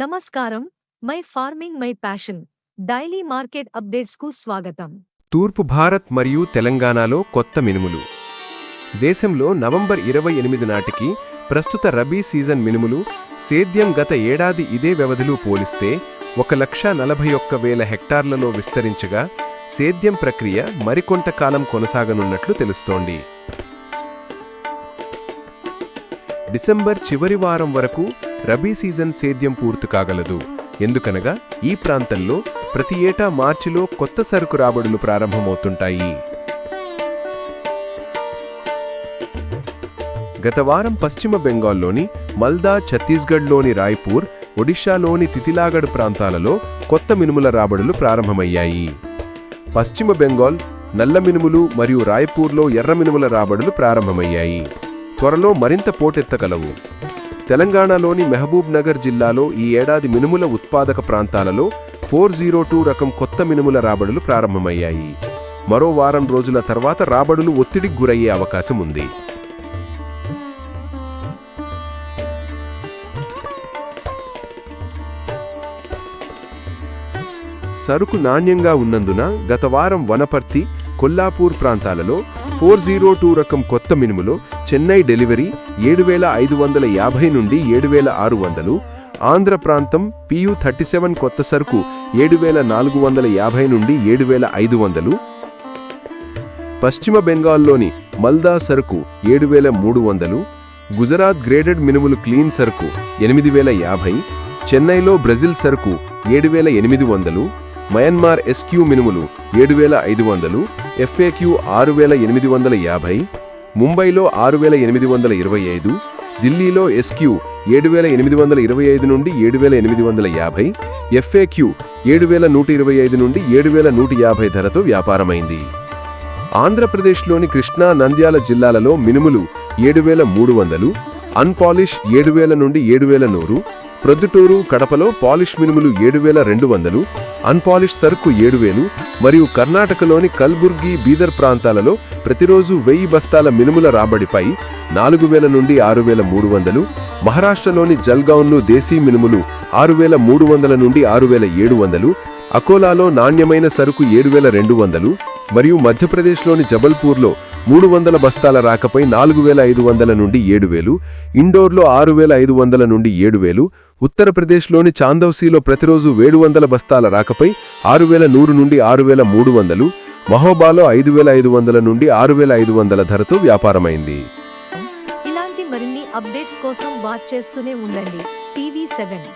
నమస్కారం. My farming my passion. Daily market అప్డేట్స్కు స్వాగతం. తూర్పు భారత్ మరియు తెలంగాణలో కొత్త మినుములు. దేశంలో నవంబర్ ఇరవై ఎనిమిది నాటికి ప్రస్తుత రబీ సీజన్ మినుములు సేద్యం గత ఏడాది ఇదే వ్యవధిలో పోలిస్తే ఒక లక్ష నలభై ఒక్క వేల హెక్టార్లలో విస్తరించగా సేద్యం ప్రక్రియ మరికొంతకాలం కొనసాగనున్నట్లు తెలుస్తోంది. డిసెంబర్ చివరి వారం వరకు రబీ సీజన్ సేద్యం పూర్తి కాగలదు. ఎందుకనగా ఈ ప్రాంతంలో ప్రతి ఏటా మార్చిలో కొత్త సరుకు రాబడులు ప్రారంభమవుతుంటాయి. గత వారం పశ్చిమ బెంగాల్లోని మల్దా ఛత్తీస్గఢ్లోని రాయ్పూర్ ఒడిషాలోని తితిలాగఢ్ ప్రాంతాలలో కొత్త మినుముల రాబడులు ప్రారంభమయ్యాయి. పశ్చిమ బెంగాల్ నల్ల మినుములు మరియు రాయ్పూర్లో ఎర్ర మినుముల రాబడులు ప్రారంభమయ్యాయి. త్వరలో మరింత పోటెత్తగలవు. తెలంగాణలోని మహబూబ్ నగర్ జిల్లాలో ఈ ఏడాది మినుముల ఉత్పాదక ప్రాంతాలలో ఫోర్ జీరో టూ రకం కొత్త మినుముల రాబడులు ప్రారంభమయ్యాయి. మరో వారం రోజుల తర్వాత రాబడులు ఒత్తిడికి గురయ్యే అవకాశం ఉంది. సరుకు నాణ్యంగా ఉన్నందున గత వారం వనపర్తి కొల్లాపూర్ ప్రాంతాలలో ఫోర్ జీరో టూ రకం కొత్త మినుములో చెన్నై డెలివరీ ఏడు వేల ఐదు వందల యాభై నుండి ఏడు వేల ఆరు వందలు ఆంధ్ర ప్రాంతం పియు థర్టీ సెవెన్ కొత్త సరుకు ఏడు వేల నాలుగు వందల యాభై నుండి ఏడు వేల ఐదు వందలు పశ్చిమ బెంగాల్లోని మల్దా సరుకు ఏడు వేల మూడు వందలు గుజరాత్ గ్రేడెడ్ మినుములు క్లీన్ సరుకు ఎనిమిది వేల యాభై చెన్నైలో బ్రెజిల్ సరుకు ఏడు వేల ఎనిమిది వందలు మయన్మార్ ఎస్క్యూ మినుములు ఏడు వేల ఐదు వందలు ఎఫ్ఏక్యూ ఆరు వేల ఎనిమిది వందల యాభై ముంబైలో ఆరు వేల ఎనిమిది వందల ఇరవై ఐదు ఢిల్లీలో ఎస్క్యూ ఏడు వేల ఎనిమిది వందల ఇరవై ఐదు నుండి ఏడు వేల ఎనిమిది వందల యాభై ఎఫ్ఏక్యూ ఏడు వేల నూట ఇరవై ఐదు నుండి ఏడు వేల నూట యాభై ధరతో వ్యాపారమైంది. ఆంధ్రప్రదేశ్లోని కృష్ణా నంద్యాల జిల్లాలలో మినుములు ఏడు వేల మూడు వందలు అన్పాలిష్ ఏడు వేల నుండి ఏడు వేల నూరు ప్రొద్దుటూరు కడపలో పాలిష్ మినుములు ఏడు వేల రెండు వందలు అన్పాలిష్ సరుకు ఏడు వేలు మరియు కర్ణాటకలోని కల్బుర్గి బీదర్ ప్రాంతాలలో ప్రతిరోజు వెయ్యి బస్తాల మినుముల రాబడిపై నాలుగు వేల నుండి ఆరు వేల మూడు వందలు మహారాష్ట్రలోని జల్గాన్లో దేశీ మినుములు ఆరు వేల మూడు వందల నుండి ఆరు వేల ఏడు వందలు అకోలాలో నాణ్యమైన సరుకు ఏడు వేల రెండు వందలు మరియు మధ్యప్రదేశ్లోని జబల్పూర్లో మూడు వందల బస్తాల రాకపై నాలుగు వేల ఐదు వందల నుండి ఏడు వేలు ఇండోర్లో ఆరు వేల ఐదు వందల నుండి ఏడు వేలు ఉత్తరప్రదేశ్లోని చాందౌసీలో ప్రతిరోజు ఏడు వందల బస్తాల రాకపై ఆరు వేల నూరు నుండి ఆరు వేల మూడు వందలు మహోబాలో ఐదు వేల ఐదు వందల నుండి ఆరు వేల ఐదు వందల ధరతో వ్యాపారమైంది. ఇలాంటి మరిన్ని అప్డేట్స్ కోసం వాచ్ చేస్తూనే ఉండండి. TV seven.